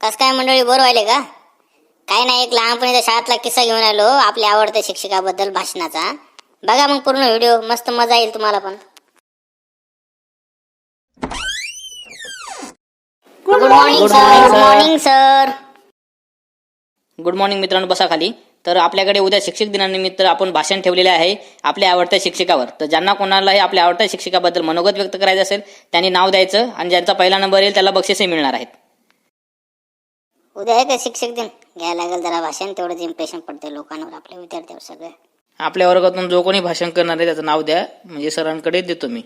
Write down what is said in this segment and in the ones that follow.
कस काय मंडळी बोर व्हायले का? काय नाही एक लहानपणीचा शाळेतला किस्सा घेऊन आलो आपल्या आवडत्या शिक्षकाबद्दल भाषणाचा. बघा मग पूर्ण व्हिडिओ मस्त मजा येईल तुम्हाला पण. Good morning sir good morning sir good morning मित्रांनो बसा खाली. तर आपल्याकडे उद्या शिक्षक दिनानिमित्त आपण भाषण ठेवलेले आहे आपल्या आवडत्या शिक्षकावर. तर ज्यांना कोणालाही आपल्या आवडत्या शिक्षकाबद्दल मनोगत व्यक्त करायचं असेल त्यांनी नाव द्यायचं आणि ज्यांचा पहिला नंबर येईल त्याला बक्षिसे मिळणार आहेत. उद्या आहे का शिक्षक दिन? घ्यायला लागेल जरा भाषण तेवढंच इम्प्रेशन पडते लोकांवर आपल्या विद्यार्थ्यावर सगळं. आपल्या वर्गातून जो कोणी भाषण करणार आहे त्याचं नाव द्या. म्हणजे सरांकडे देतो मी.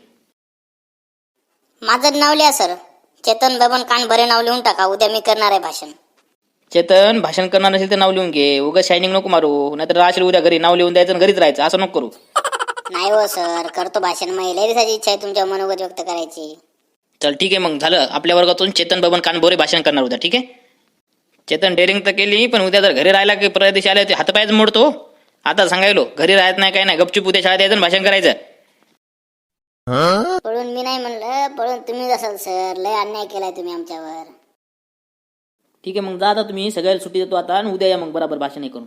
माझं नाव लिहा सर. चेतन बबन कान बरे नाव लिहून टाका. उद्या मी करणार आहे भाषण. चेतन भाषण करणार नसेल तर नाव लिहून घे. उगाच शायनिंग नको मारू. नाहीतर राहशील उद्या घरी नाव लिहून द्यायचं आणि घरीच राहायचं. असं नको करू. नाही हो सर. करतो भाषण. दिवसाची इच्छा आहे तुमच्या मनोगत व्यक्त करायची. चल ठीक आहे. मग झालं. आपल्या वर्गातून चेतन बबन कानबोरे भाषण करणार उद्या. ठीक आहे? चेतन डेअरिंग तर केली पण उद्या जर घरी राहिला की परत दिवशी आले ते हातपायच मोडतो? आता सांगायलो घरी राहत नाही काय नाही गपचूप उद्या शाळेत यायचं आणि भाषण करायचं. पळून मी नाही म्हणलं पळून तुम्हीच असाल सर. लय अन्याय केलाय तुम्ही आमच्यावर. ठीक आहे मग जा आता तुम्ही. सगळ्याला सुट्टी देतो आता आणि उद्या या मग बरोबर भाषण हे करून.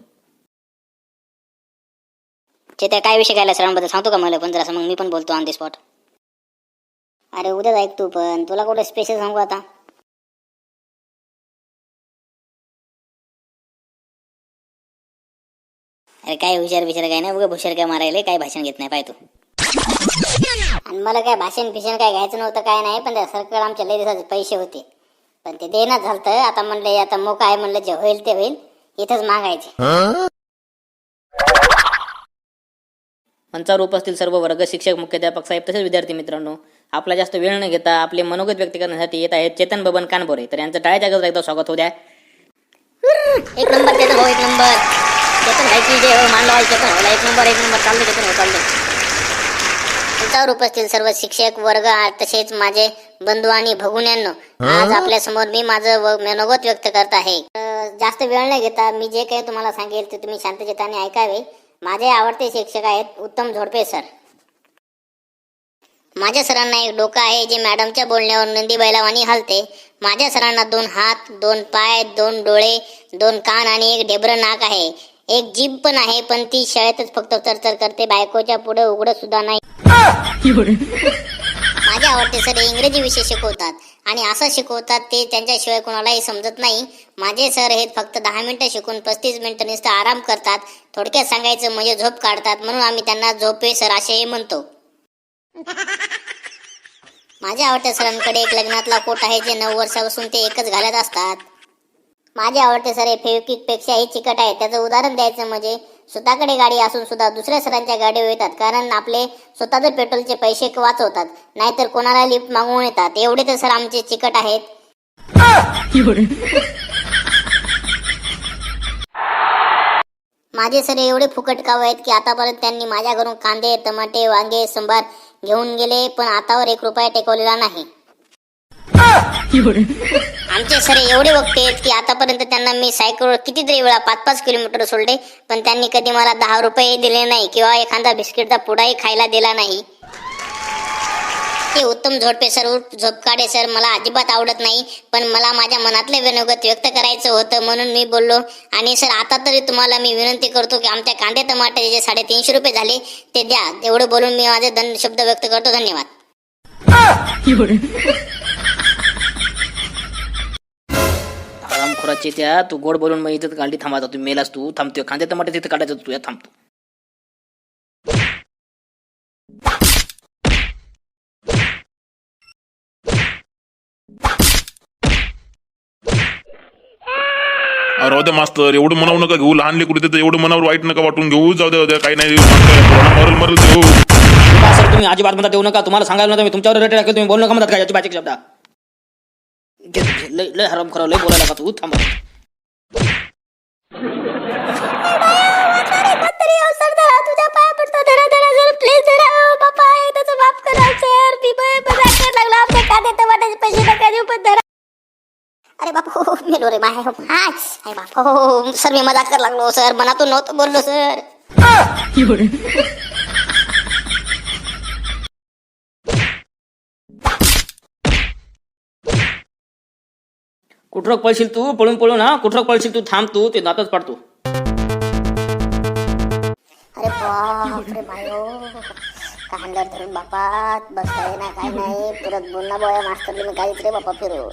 ते काय विषय घ्यायला सरांबद्दल? सांगतो का मला पण जरासं? मग मी पण बोलतो ऑन दी स्पॉट अरे उद्याच ऐक तू पण. तुला कुठे स्पेशल सांगू आता? अरे काय हुशार विचार काय नाही हुशार काय मारायला काय भाषण घेत नाही पाय तू. आणि मला काय भाषण फिषण काय घ्यायचं नव्हतं काय नाही पण त्या सरकार आमच्या लय दिवसाचे पैसे होते. पण ते देण्यात झालं आता म्हणले आता मोका आहे म्हणलं जे होईल ते होईल इथंच मागायचे. मंचावर उपस्थित सर्व वर्ग शिक्षक मुख्याध्यापक साहेब तसेच विद्यार्थी मित्रांनो आपला जास्त वेळ न घेता आपले मनोगत व्यक्त करण्यासाठी येत आहेत चेतन बबन कानबोरे. तर यांचं टाळ्याच्या एकदा स्वागत होऊ द्या. एक नंबर चेतन हो एक नंबर. चेतन भाई की जय हो मान लावाल चेतन. होला एक नंबर एक नंबर. चाललं चेतन हो चाललं मंचावर उपस्थित सर्व शिक्षक वर्ग तसेच माझे बंधू आणि भगुन्यांनो आज आपल्यासमोर मी माझं व- मनोगत व्यक्त करत आहे. जास्त वेळ न घेता मी जे काही तुम्हाला सांगेल ते तुम्ही शांतचित्ताने ऐकावे. माझे आवडते शिक्षक आहेत उत्तम झोडपे सर. माझ्या सरांना एक डोकं आहे जे मॅडमच्या बोलण्यावर नंदी बैलावानी हलते. माझ्या सरांना दोन हात दोन पाय दोन डोळे दोन कान आणि एक ढेबरं नाक आहे. एक जीभ पण आहे पण ती शाळेतच फक्त चरचर करते. बायकोच्या पुढे उघडत सुद्धा नाही. माझे आवडते सर हे इंग्रजी विषय शिकवतात. आणि असं शिकवतात ते त्यांच्याशिवाय कोणालाही समजत नाही. माझे सर हे फक्त दहा मिनिटं शिकून पस्तीस मिनिटं नुसतं आराम करतात. थोडक्यात सांगायचं म्हणजे झोप काढतात. म्हणून आम्ही त्यांना झोपे सर असेही म्हणतो. माझ्या आवडत्या सरांकडे एक लग्नातला कोट आहे जे नऊ वर्षापासून ते एकच घालत असतात. माझे आवडते सर हे फेविक्विक पेक्षाही चिकट आहे. त्याचं उदाहरण द्यायचं म्हणजे स्वतःकडे गाडी असून सुद्धा दुसऱ्या सरांच्या गाडीवर येतात कारण आपले स्वतःचे पेट्रोलचे पैसे वाचवतात. नाहीतर कोणाला लिफ्ट मागवून येतात. एवढे तर सर आमचे चिकट आहेत. माझे सर एवढे फुकट काव आहेत की आतापर्यंत त्यांनी माझ्या घरून कांदे टमाटे वांगे संभार घेऊन गेले पण आतावर एक रुपया टेकवलेला नाही. आमचे सर एवढे वक्ते आहेत की आतापर्यंत त्यांना मी सायकलवर कितीतरी वेळा पाच पाच किलोमीटर सोडले पण त्यांनी कधी मला दहा रुपये दिले नाही किंवा एखादा बिस्किटचा पुडाही खायला दिला नाही. ते उत्तम झोडपे सर झोपकाडे सर मला अजिबात आवडत नाही पण मला माझ्या मनातले विनोगत व्यक्त करायचं होतं म्हणून मी बोललो. आणि सर आता तरी तुम्हाला मी विनंती करतो की आमच्या कांदे टमाटे जे साडेतीनशे रुपये झाले ते द्या. तेवढं बोलून मी माझे धन शब्द व्यक्त करतो. धन्यवाद. आरामखोराची त्या तू गोड बोलून मग इथं गाडी थांबा तू मेलास तू थांबतोय. कांदे टमाटे तिथे काढायचं तू या थांबतो. अरे राहू द्या मास्तर एवढं मनावर नका घेऊ. लहान लेकरू तर एवढं मनावर वाईट नका वाटून घेऊ. जाऊ द्या जाऊ द्या काही नाही मरल मरल देऊ. सर तुम्ही अजिबात म्हणता देऊ नका. तुम्हाला सांगायला नव्हतं मी तुमच्यावर रेट टाकेल तुम्ही बोलू नका म्हणतात काय याची बाचिक शब्द लय लय हराम खरं लय बोलायला का तू थांबा पडतो आहे करा सर पैसे धरा अरे बाप हो मेलो रे माय हाय बापू बाप सर मी मजाक करायला लागलो सर मनातून नव्हतं बोललो सर कुठं पळशील तू? पळून पळून हा? कुठं पळशील तू? थांब तू ते दातच पाडतो. अरे बापरे बायो. कांद्यावर धरून बापा बसता ना काय नाही. परत बोलणं बोया मास्तर मी काहीच रे बापा फिरू